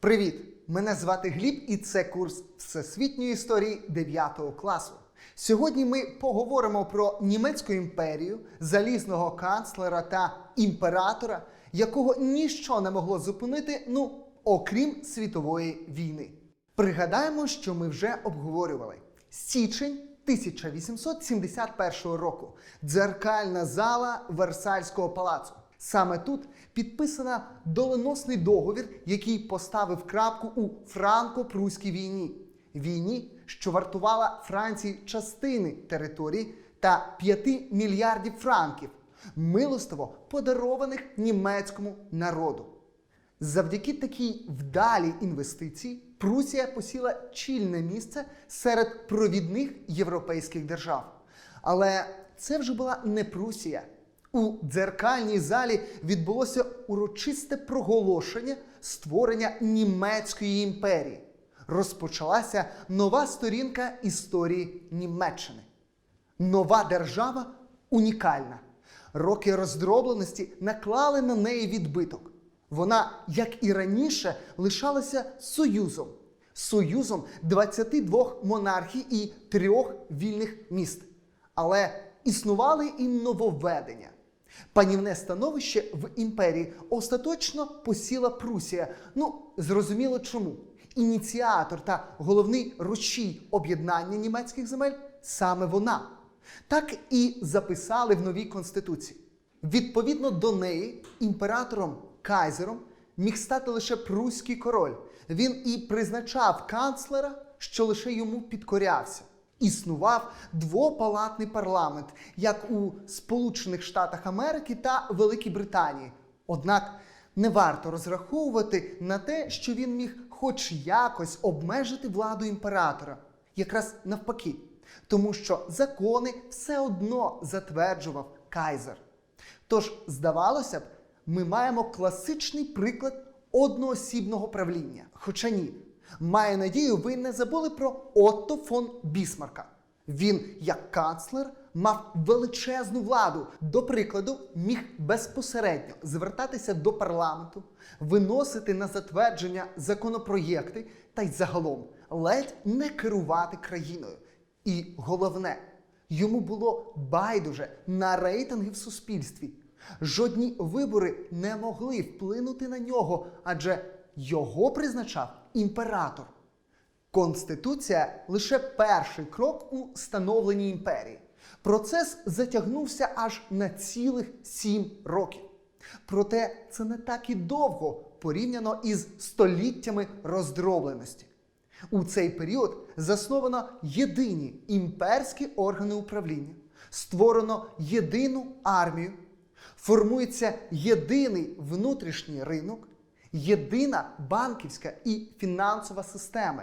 Привіт! Мене звати Гліб, і це курс Всесвітньої історії 9 класу. Сьогодні ми поговоримо про німецьку імперію, залізного канцлера та імператора, якого ніщо не могло зупинити, ну окрім світової війни. Пригадаємо, що ми вже обговорювали січень 1871 року. Дзеркальна зала Версальського палацу. Саме тут підписана доленосний договір, який поставив крапку у франко-пруській війні. Війні, що вартувала Франції частини території та 5 мільярдів франків, милостиво подарованих німецькому народу. Завдяки такій вдалій інвестиції Прусія посіла чільне місце серед провідних європейських держав. Але це вже була не Прусія. У дзеркальній залі відбулося урочисте проголошення створення німецької імперії. Розпочалася нова сторінка історії Німеччини. Нова держава унікальна. Роки роздробленості наклали на неї відбиток. Вона, як і раніше, лишалася союзом. Союзом 22 монархій і трьох вільних міст. Але існували і нововведення. Панівне становище в імперії остаточно посіла Прусія. Ну, зрозуміло чому. Ініціатор та головний рушій об'єднання німецьких земель саме вона. Так і записали в новій конституції. Відповідно до неї, імператором кайзером міг стати лише пруський король. Він і призначав канцлера, що лише йому підкорявся. Існував двопалатний парламент, як у Сполучених Штатах Америки та Великій Британії. Однак не варто розраховувати на те, що він міг хоч якось обмежити владу імператора, якраз навпаки, тому що закони все одно затверджував кайзер. Тож, здавалося б, ми маємо класичний приклад одноосібного правління. Хоча ні, маю надію, ви не забули про Отто фон Бісмарка. Він, як канцлер, мав величезну владу. До прикладу, міг безпосередньо звертатися до парламенту, виносити на затвердження законопроєкти та й загалом ледь не керувати країною. І головне, йому було байдуже на рейтинги в суспільстві. Жодні вибори не могли вплинути на нього, адже його призначав імператор. Конституція лише перший крок у становленні імперії. Процес затягнувся аж на цілих сім років. Проте це не так і довго порівняно із століттями роздробленості. У цей період засновано єдині імперські органи управління, створено єдину армію, формується єдиний внутрішній ринок, єдина банківська і фінансова система,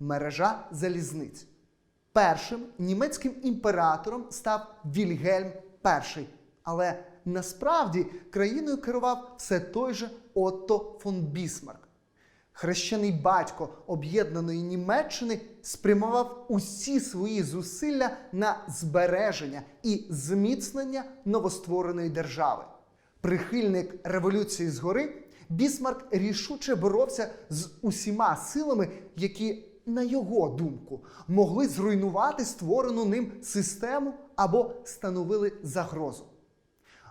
мережа залізниць. Першим німецьким імператором став Вільгельм І, але насправді країною керував все той же Отто фон Бісмарк. Хрещений батько об'єднаної Німеччини спрямував усі свої зусилля на збереження і зміцнення новоствореної держави. Прихильник революції згори, Бісмарк рішуче боровся з усіма силами, які, на його думку, могли зруйнувати створену ним систему або становили загрозу.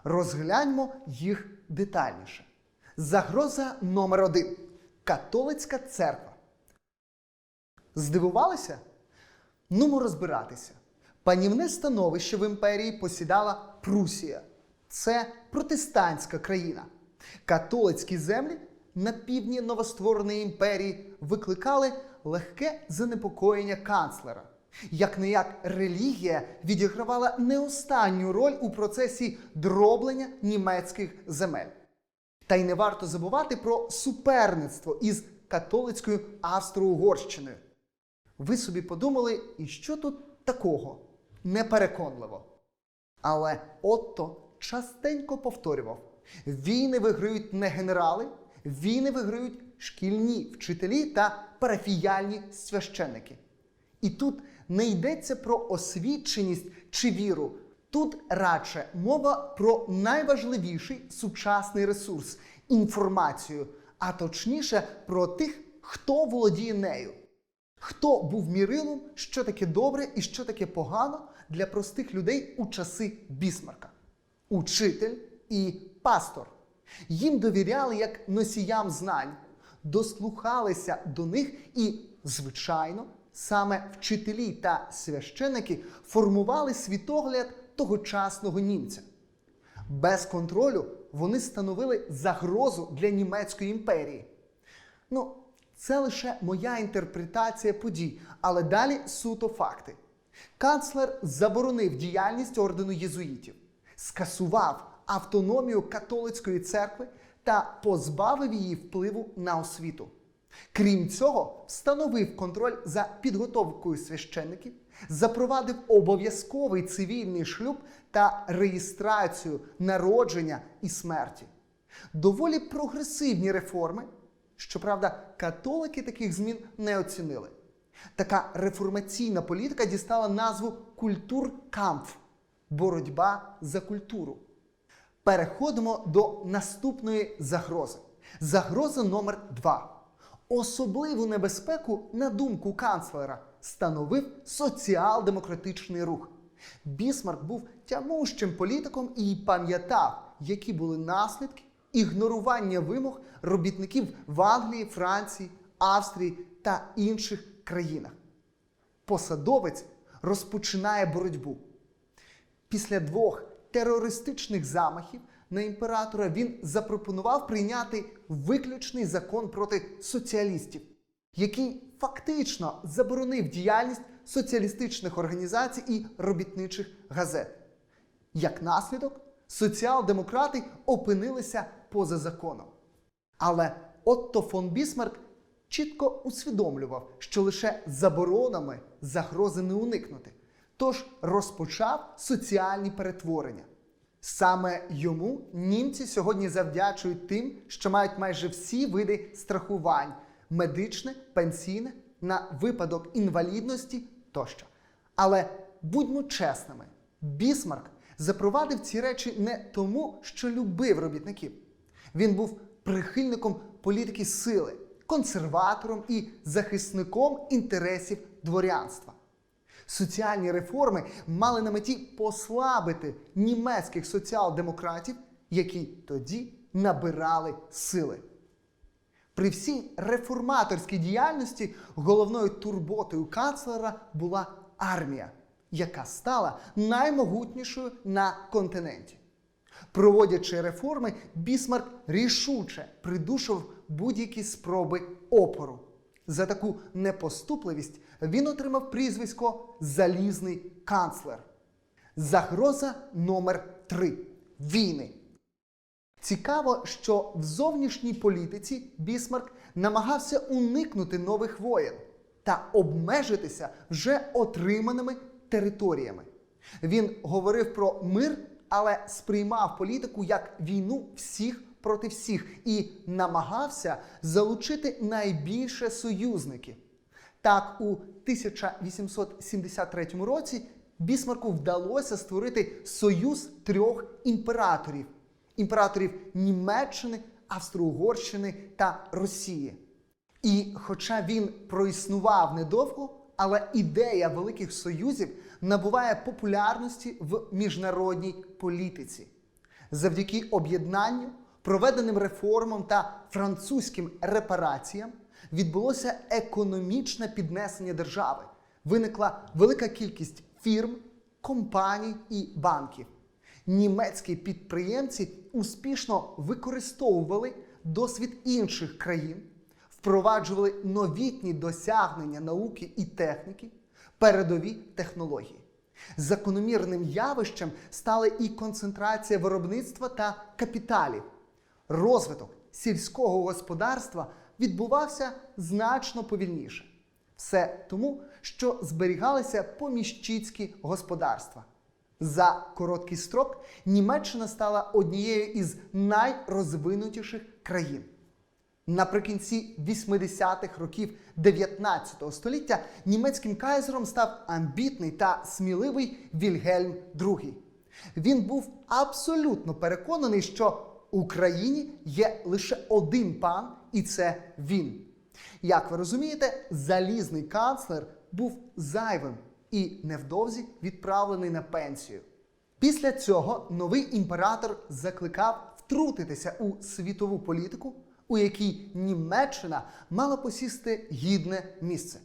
Розгляньмо їх детальніше. Загроза номер один католицька церква. Здивувалися? Нумо розбиратися. Панівне становище в імперії посідала Прусія. Це протестантська країна. Католицькі землі на півдні новоствореної імперії викликали легке занепокоєння канцлера. Як не як релігія відігравала не останню роль у процесі дроблення німецьких земель. Та й не варто забувати про суперництво із католицькою Австро-Угорщиною. Ви собі подумали, і що тут такого? Непереконливо. Але Отто частенько повторював: війни виграють не генерали, війни виграють шкільні вчителі та парафіяльні священники. І тут не йдеться про освіченість чи віру. Тут радше мова про найважливіший сучасний ресурс інформацію, а точніше про тих, хто володіє нею. Хто був мірилом, що таке добре і що таке погано для простих людей у часи Бісмарка? Учитель і пастор. Їм довіряли як носіям знань, дослухалися до них і, звичайно, саме вчителі та священики формували світогляд тогочасного німця. Без контролю вони становили загрозу для німецької імперії. Ну, це лише моя інтерпретація подій, але далі суто факти. Канцлер заборонив діяльність ордену єзуїтів, скасував автономію католицької церкви та позбавив її впливу на освіту. Крім цього, встановив контроль за підготовкою священників, запровадив обов'язковий цивільний шлюб та реєстрацію народження і смерті. Доволі прогресивні реформи. Щоправда, католики таких змін не оцінили. Така реформаційна політика дістала назву культуркамф боротьба за культуру. Переходимо до наступної загрози. Загроза номер два. Особливу небезпеку, на думку канцлера, становив соціал-демократичний рух. Бісмарк був тямущим політиком і пам'ятав, які були наслідки ігнорування вимог робітників в Англії, Франції, Австрії та інших країнах. Посадовець розпочинає боротьбу. Після двох терористичних замахів на імператора він запропонував прийняти виключний закон проти соціалістів, який фактично заборонив діяльність соціалістичних організацій і робітничих газет. Як наслідок, соціал-демократи опинилися поза законом. Але Отто фон Бісмарк чітко усвідомлював, що лише заборонами загрози не уникнути, тож розпочав соціальні перетворення. Саме йому німці сьогодні завдячують тим, що мають майже всі види страхувань медичне, пенсійне, на випадок інвалідності тощо. Але будьмо чесними, Бісмарк запровадив ці речі не тому, що любив робітників. Він був прихильником політики сили, консерватором і захисником інтересів дворянства. Соціальні реформи мали на меті послабити німецьких соціал-демократів, які тоді набирали сили. При всій реформаторській діяльності головною турботою канцлера була армія, яка стала наймогутнішою на континенті. Проводячи реформи, Бісмарк рішуче придушив будь-які спроби опору. За таку непоступливість він отримав прізвисько Залізний канцлер. Загроза номер 3 війни. Цікаво, що в зовнішній політиці Бісмарк намагався уникнути нових воєн та обмежитися вже отриманими територіями. Він говорив про мир, але сприймав політику як війну всіх проти всіх і намагався залучити найбільше союзників. Так, у 1873 році Бісмарку вдалося створити союз трьох імператорів імператорів Німеччини, Австро-Угорщини та Росії. І хоча він проіснував недовго, але ідея великих союзів набуває популярності в міжнародній політиці. Завдяки об'єднанню, проведеним реформам та французьким репараціям відбулося економічне піднесення держави. Виникла велика кількість фірм, компаній і банків. Німецькі підприємці успішно використовували досвід інших країн, впроваджували новітні досягнення науки і техніки, передові технології. Закономірним явищем стали і концентрація виробництва та капіталів. Розвиток сільського господарства відбувався значно повільніше. Все тому, що зберігалися поміщицькі господарства. За короткий строк Німеччина стала однією із найрозвинутіших країн. Наприкінці 80-х років 19 століття німецьким кайзером став амбітний та сміливий Вільгельм II. Він був абсолютно переконаний, що Україні є лише один пан, і це він. Як ви розумієте, залізний канцлер був зайвим і невдовзі відправлений на пенсію. Після цього новий імператор закликав втрутитися у світову політику, у якій Німеччина мала посісти гідне місце.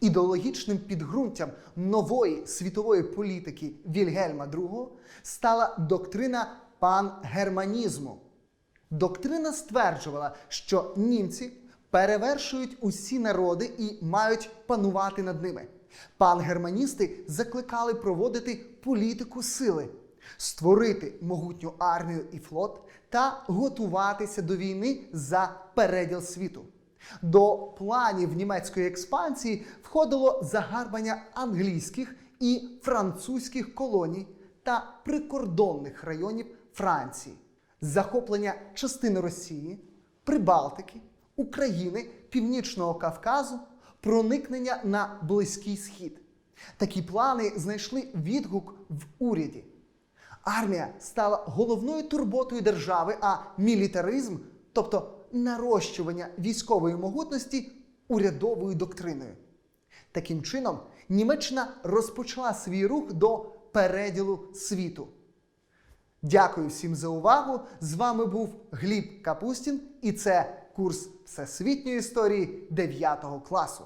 Ідеологічним підґрунтям нової світової політики Вільгельма II стала доктрина пангерманізму. Доктрина стверджувала, що німці перевершують усі народи і мають панувати над ними. Пангерманісти закликали проводити політику сили, створити могутню армію і флот та готуватися до війни за переділ світу. До планів німецької експансії входило загарбання англійських і французьких колоній та прикордонних районів Франції, захоплення частини Росії, Прибалтики, України, Північного Кавказу, проникнення на Близький Схід. Такі плани знайшли відгук в уряді. Армія стала головною турботою держави, а мілітаризм, тобто нарощування військової могутності, урядовою доктриною. Таким чином, Німеччина розпочала свій рух до переділу світу. Дякую всім за увагу. З вами був Гліб Капустін, і це курс всесвітньої історії 9 класу.